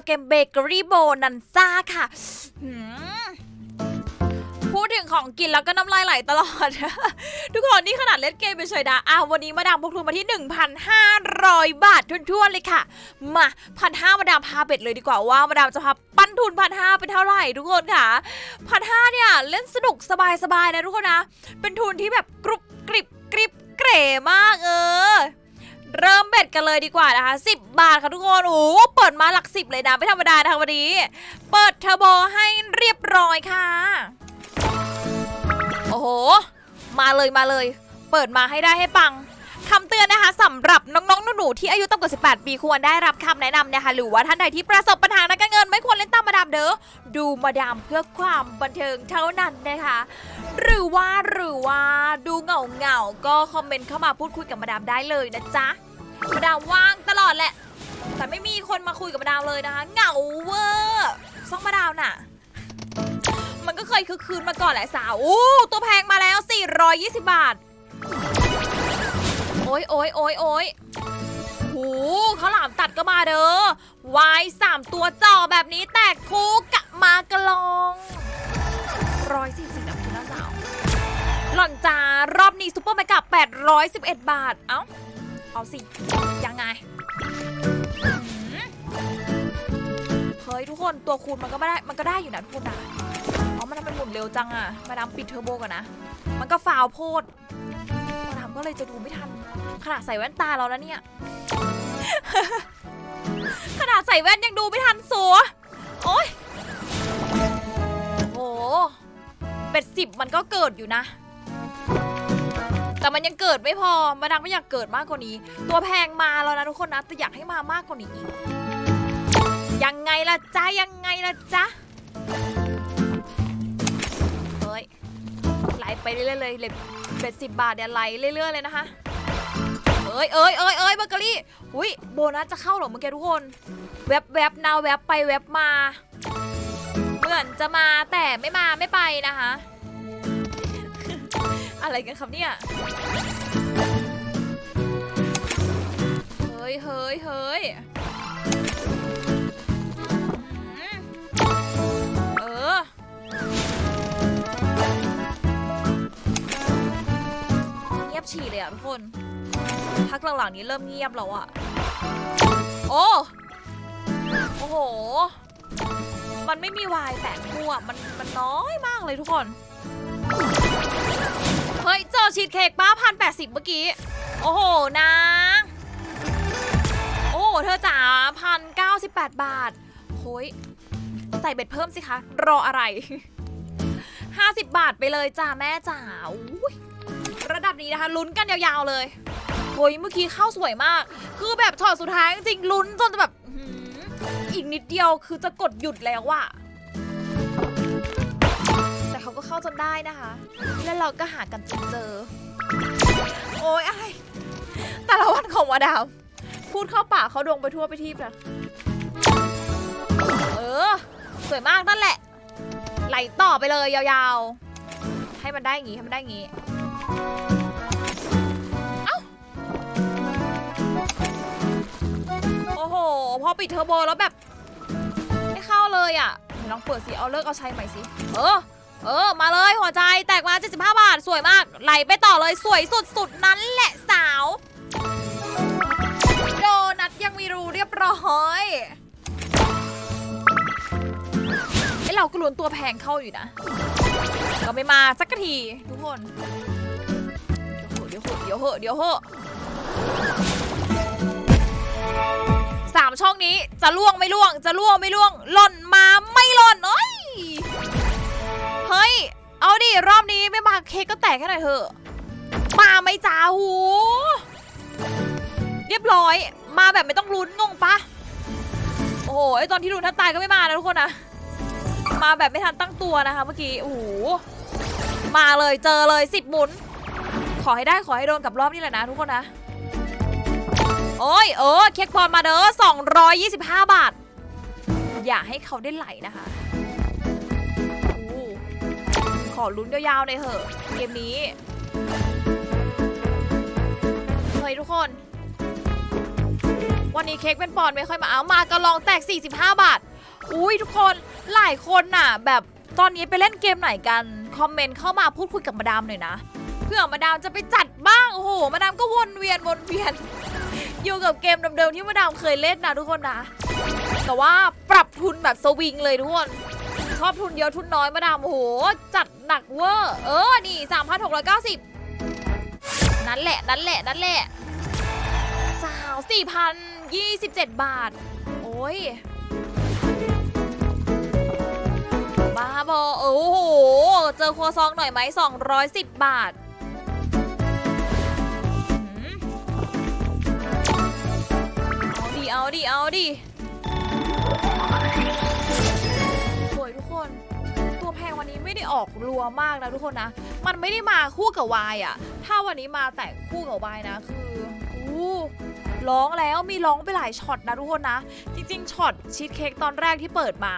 กับเกมเบเกอรี่โบนันซ่าค่ะพูดถึงของกินแล้วก็น้ำลายไหลตลอด ทุกคนนี่ขนาดเล่นเกมไปเฉยๆนะอ้าววันนี้มาดามพกทุนมาที่ 1,500 บาททุ่นๆเลยค่ะ มาพันห้ามาดามพาเป็ดเลยดีกว่าว่ามาดามจะพาปั้นทุนพันห้าเป็นเท่าไหร่ทุกคนค่ะพันห้าเนี่ยเล่นสนุกสบายๆนะทุกคนนะ เป็นทุนที่แบบกรุบกริบกริบเก๋มากเออ เริ่มเบ็ดกันเลยดีกว่านะคะ 10 บาทค่ะทุกคนโอ้โหเปิดมาหลักสิบเลยนะไม่ธรรมดานะคะวันนี้ เปิดเทอร์โบให้เรียบร้อยค่ะ โอ้โห มาเลยมาเลย เปิดมาให้ได้ให้ปัง คำเตือนนะคะสำหรับน้องๆหนูๆที่อายุต่ำกว่า 18 ปีควรได้รับคำแนะนำนะคะหรือว่าท่านใดที่ประสบปัญหาทางการเงินไม่ควรเล่นตามมาดามเด้อดูมาดามเพื่อความบันเทิงเท่านั้นนะคะ หรือว่าหรือว่าดูเหงาเหงาก็คอมเมนต์เข้ามาพูดคุยกับมาดามได้เลยนะจ๊ะมาดามว่างตลอดแหละ แต่ไม่มีคนมาคุยกับมาดามเลยนะคะ เหงาเวอร์ซ่องมาดามน่ะมันก็เคยคือคืนมาก่อนแหละสาว อู้ตัวแพงมาแล้ว 420 บาท อ้ยโอ้ยโอ้ยโอ้ยหูข้าวหลามตัดก็มาเด้อวายสามตัวจ่อแบบนี้แตกคูกะมากระลองร้อยสี่สิบนะคุณน้าสาวหล่อนจารอบนี้ซุปเปอร์แมกกับ811 บาท เอ้า เอาสิ ยังไงเฮ้ยทุกคนตัวคูณมันก็ไม่ได้ มันก็ได้อยู่นะทุกคนนะอ๋อมันทำเป็นหมุนเร็วจังอะมาดามปิดเทอร์โบก่อนนะ มันก็ฟาวโพด ก็เลยจะดูไม่ทัน ขนาดใส่แว่นตาเราแล้วเนี่ย ขนาดใส่แว่นยังดูไม่ทันสัวโอ้ยโอ้โหเป็ดสิบมันก็เกิดอยู่นะ แต่มันยังเกิดไม่พอ มาดังไม่อยากเกิดมากกว่านี้ ตัวแพงมาแล้วนะทุกคนนะแต่อยากให้มามากกว่านี้อีก ยังไงล่ะจ๊ะยังไงล่ะจ๊ะ ไหลไปเรื่อยๆเลยเลยเป็ดสิบบาทเนี่ยไหลเรื่อยๆเลยนะคะเอ้ยเอ้ยเอ้ยเอ้ยเบเกอรี่อุ้ยโบนัสจะเข้าเหรอเมื่อกี้ทุกคน แวบแวบนาแวบไปแวบมา เหมือนจะมาแต่ไม่มาไม่ไปนะคะ อะไรกันครับเนี่ย เฮ้ยเฮ้ยเฮ้ย ยบฉี่เลยอะทุกคนพักหลังๆนี้เริ่มเงียบแล้วอะโอ้โอ้โห มันไม่มีวายแปะคู่อะมันมันน้อยมากเลยทุกคน เฮ้ยเจอชีสเค้กป้าพันแปดสิบเมื่อกี้ โอ้โหนางโอ้เธอจ๋าพันเก้าสิบแปดบาทโฮ้ยใส่เบ็ดเพิ่มสิคะ รออะไรห้าสิบบาทไปเลยจ้าแม่จ๋าอุ้ย ระดับนี้นะคะลุ้นกันยาวๆเลยโอ้ยเมื่อกี้เข้าสวยมาก คือแบบช็อตสุดท้ายจริงๆลุ้นจนแบบอีกนิดเดียวคือจะกดหยุดแล้วอะแต่เขาก็เข้าจนได้นะคะ แล้วเราก็หากันจนเจอ โอ้ยอะไรแต่ละวันของมาดามพูดเข้าปากเขาดงไปทั่วไปทีบนะเออ สวยมากนั่นแหละ ไหลต่อไปเลยยาวๆ ให้มันได้อย่างงี้ ให้มันได้อย่างงี้ อปิดเทอร์โบแล้วแบบ ไม่เข้าเลยอะลองเปิดสิเอาเลิกเอาใช้ใหม่สิเออเออ มาเลยหัวใจแตกมา 75 บาท สวยมาก ไหลไปต่อเลยสวยสุดสุดนั้นแหละสาว โดนัทยังมีรูเรียบร้อยไอเรากลวนตัวแพงเข้าอยู่นะ ก็ไม่มาสักที ทุกคน เดี๋ยวเหเดี๋ยวเหอะเดี๋ยวเหอะเดี๋ยวเหอะ 3 ช่องนี้ จะล่วงไม่ล่วง จะล่วงไม่ล่วง หล่นมาไม่หล่นเอ้ยเฮ้ย เอาดิ รอบนี้ไม่มาเค้กก็แตกแค่ไหนเถอะ มาไม่จ้าหูเรียบร้อย มาแบบไม่ต้องลุ้นงงปะโอ้โหไอตอนที่ลุ้นถ้าตายก็ไม่มานะทุกคนนะมาแบบไม่ทันตั้งตัวนะคะเมื่อกี้โอ้โหมาเลยเจอเลยสิบหมุน ขอให้ได้ขอให้โดนกับรอบนี้แหละนะทุกคนนะ โอ้ยเออเค้กบอลมาเด้อ225 บาท อย่าให้เขาได้ไหลนะคะอขอลุ้นยาวๆหน่อยเถอะ เกมนี้ เฮ้ยทุกคน วันนี้เค้กเป็นปอนไม่ค่อยมาเอามากระลองแตก 45 บาท อุ้ยทุกคนหลายคนน่ะ แบบตอนนี้ไปเล่นเกมไหนกัน คอมเมนต์เข้ามาพูดคุยกับมาดามหน่อยนะเพื่อมาดามจะไปจัดบ้าง โอ้โห มาดามก็วนเวียนวนเวียน อยู่กับเกมเดิมๆที่มาดามเคยเล่นนะทุกคนนะ แต่ว่าปรับทุนแบบสวิงเลยทุกคนชอบทุนเยอะทุนน้อยมาดามโอ้โห จัดหนักเวอร์ เออ นี่ 3,690 นั่นแหละ นั่นแหละ นั่นแหละสาว4,027 บาท โอ้ยบ้าบอโอ้โห เจอครัวซองหน่อยไหม210 บาท ดิ เอาดิเอาดิสวยทุกคน ตัวแพงวันนี้ไม่ได้ออกรัวมากนะทุกคนนะ มันไม่ได้มาคู่กับวายอะถ้าวันนี้มาแต่คู่กับวายนะ คืออู้ร้องแล้วมีร้องไปหลายช็อตนะทุกคนนะ จริง ๆช็อตชีสเค้กตอนแรกที่เปิดมา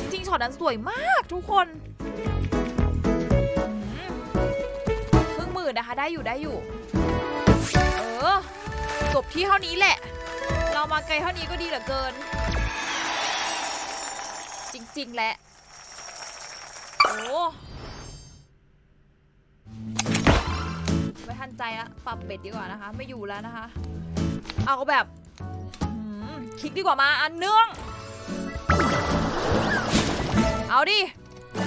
จริงๆช็อตนั้นสวยมากทุกคนครึ่งหมื่นนะคะได้อยู่ได้อยู่ เออจบที่เท่านี้แหละ เรามาไกลเท่านี้ก็ดีเหลือเกิน จริง ๆ แหละ โอ้ไม่ทันใจอะปรับเบ็ดดีกว่านะคะ ไม่อยู่แล้วนะคะ เอาแบบคลิกดีกว่ามาอันเนื่อง เอาดิ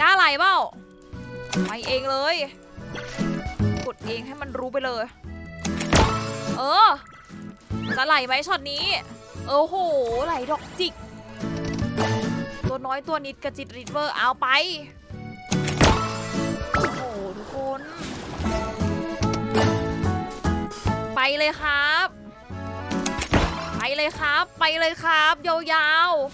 กล้าไหลเปล่าไปเองเลย กดเองให้มันรู้ไปเลย เออ จะไหลไหมช็อตนี้เออโห ไหลดอกจิก ตัวน้อยตัวนิดกระจิตริดเวอร์เอาไป โอ้โห ทุกคน ไปเลยครับ ไปเลยครับ ไปเลยครับ ยาวๆ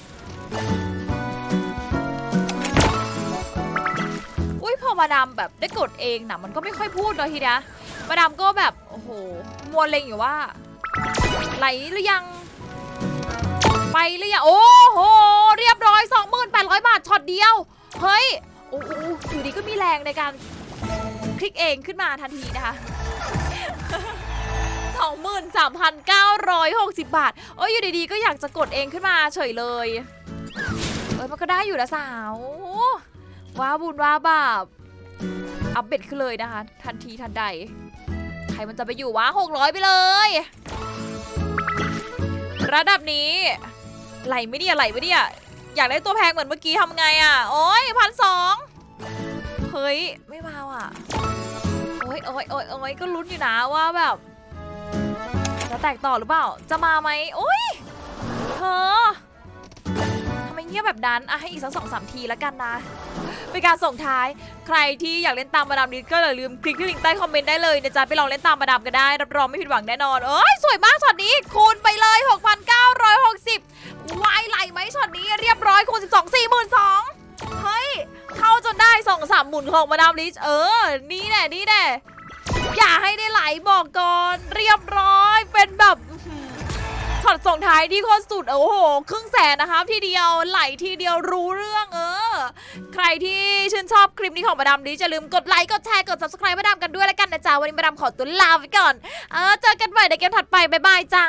อุ้ยพอมาดามแบบได้กดเองนะมันก็ไม่ค่อยพูดเลยทีนะมาดามก็แบบ โอ้โหมัวเลงอยู่ว่า ไหลหรือยัง ไปหรือยัง โอ้โห เรียบร้อย 2,800 บาทช็อตเดียว เฮ้ย โอ้โหอยู่ดีก็มีแรงในการคลิกเองขึ้นมาทันทีนะคะ23,960 บาทเอ้ยอยู่ดีๆ ก็อยากจะกดเองขึ้นมาเฉยเลยเอ้ยมันก็ได้อยู่นะสาวว้าบุญว้าบาปอัปเดตขึ้นเลยนะคะ ทันทีทันใด ใครมันจะไปอยู่วะ600 ไปเลย ระดับนี้ไหลไม่เนี่ยไหลไม่เนี่ยอยากได้ตัวแพงเหมือนเมื่อกี้ทำไงอะ โอ้ยพันสองเฮ้ย ไม่มาว่ะ โอ้ยโอ้ยโอ้ยโอ้ยก็ลุ้นอยู่นะว่าแบบ จะแตกต่อหรือเปล่า จะมาไหมโอ้ยเธอทำไมเงียบแบบนั้นอะให้อีกสักสองสามทีแล้วกันนะ เป็นการส่งท้าย ใครที่อยากเล่นตามมาดามนิดก็อย่าลืมคลิกที่ลิงก์ใต้คอมเมนต์ได้เลยนะจ๊ะไปลองเล่นตามมาดามกันได้ รับรองไม่ผิดหวังแน่นอน เอ้ยสวยมากช็อตนี้คูณไปเลย 6,960วายไหลไหมช็อตนี้เรียบร้อยคูณ 12 42,000เฮ้ยเข้าจนได้สองสามหมุนของมาดามลิชเออ นี่แน่นี่แน่อย่าให้ได้ไหลบอกก่อน เรียบร้อยเป็นแบบช็อตส่งท้ายที่โคตรสุดโอ้โห ครึ่งแสนนะคะทีเดียวไหลทีเดียวรู้เรื่องเออ ใครที่ชื่นชอบคลิปนี้ของมาดามดิจะลืมกดไลค์กดแชร์กด subscribe มาดามกันด้วยแล้วกันนะจ๊ะวันนี้มาดามขอตัวลาไปก่อน เออเจอกันใหม่ในเกมถัดไปบ๊ายบายจ้า